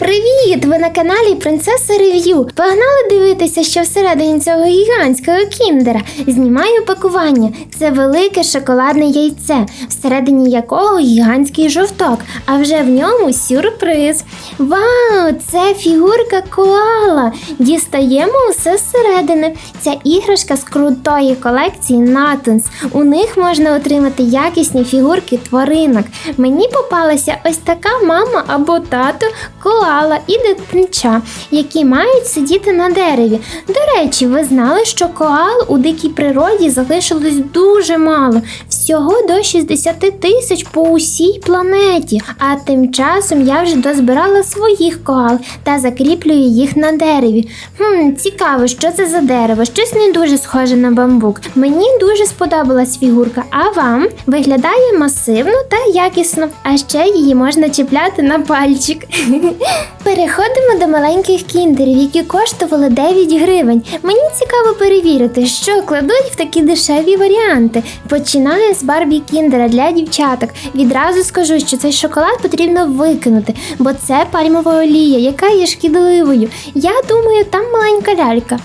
ви на каналі Принцеса Рев'ю. Погнали дивитися, що всередині цього гігантського кіндера. Знімаю пакування. Це велике шоколадне яйце, всередині якого гігантський жовток, а вже в ньому сюрприз. Вау, це фігурка коала. Дістаємо усе зсередини. Ця іграшка з крутої колекції Натунс. У них можна отримати якісні фігурки тваринок. Мені попалася ось така мама або тато коала і дитинча, які мають сидіти на дереві. До речі, ви знали, що коал у дикій природі залишилось дуже мало, всього до 60 тисяч по усій планеті. А тим часом я вже дозбирала своїх коал та закріплюю їх на дереві. Хм, цікаво, що це за дерево, щось не дуже схоже на бамбук. Мені дуже сподобалась фігурка, а вам виглядає масивно та якісно, а ще її можна чіпляти на пальчик. Переходимо до маленьких кіндерів, які коштували 9 гривень. Мені цікаво перевірити, що кладуть в такі дешеві варіанти. Починаю з Барбі Кіндера для дівчаток. Відразу скажу, що цей шоколад потрібно викинути, бо це пальмова олія, яка є шкідливою. Я думаю, там маленька лялька.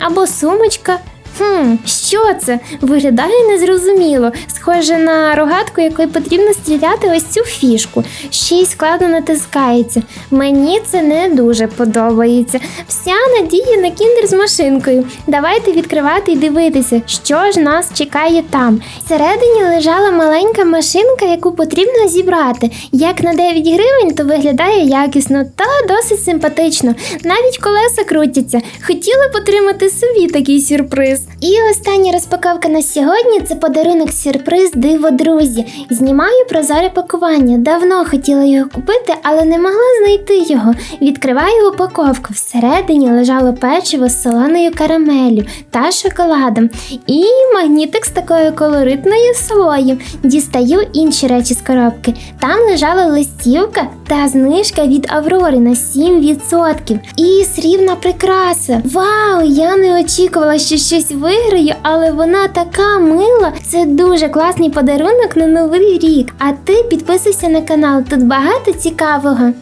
Або сумочка. Хм, що це? Виглядає незрозуміло. Схоже на рогатку, якою потрібно стріляти ось цю фішку. Ще й складно натискається. Мені це не дуже подобається. Вся надія на кіндер з машинкою. Давайте відкривати і дивитися, що ж нас чекає там. Всередині лежала маленька машинка, яку потрібно зібрати. Як на 9 гривень, то виглядає якісно та досить симпатично. Навіть колеса крутяться. Хотіла б отримати собі такий сюрприз. І остання розпаковка на сьогодні це подарунок сюрприз диво друзі. Знімаю прозоре пакування. Давно хотіла його купити, але не могла знайти його. Відкриваю упаковку. Всередині лежало печиво з солоною карамеллю та шоколадом. І магнітик з такою колоритною совою. Дістаю інші речі з коробки. Там лежала листівка та знижка від Аврори на 7%. І срібна прикраса. Вау! Я не очікувала, що щось виграю, але вона така мила. Це дуже класний подарунок на новий рік. А ти підписуйся на канал, тут багато цікавого.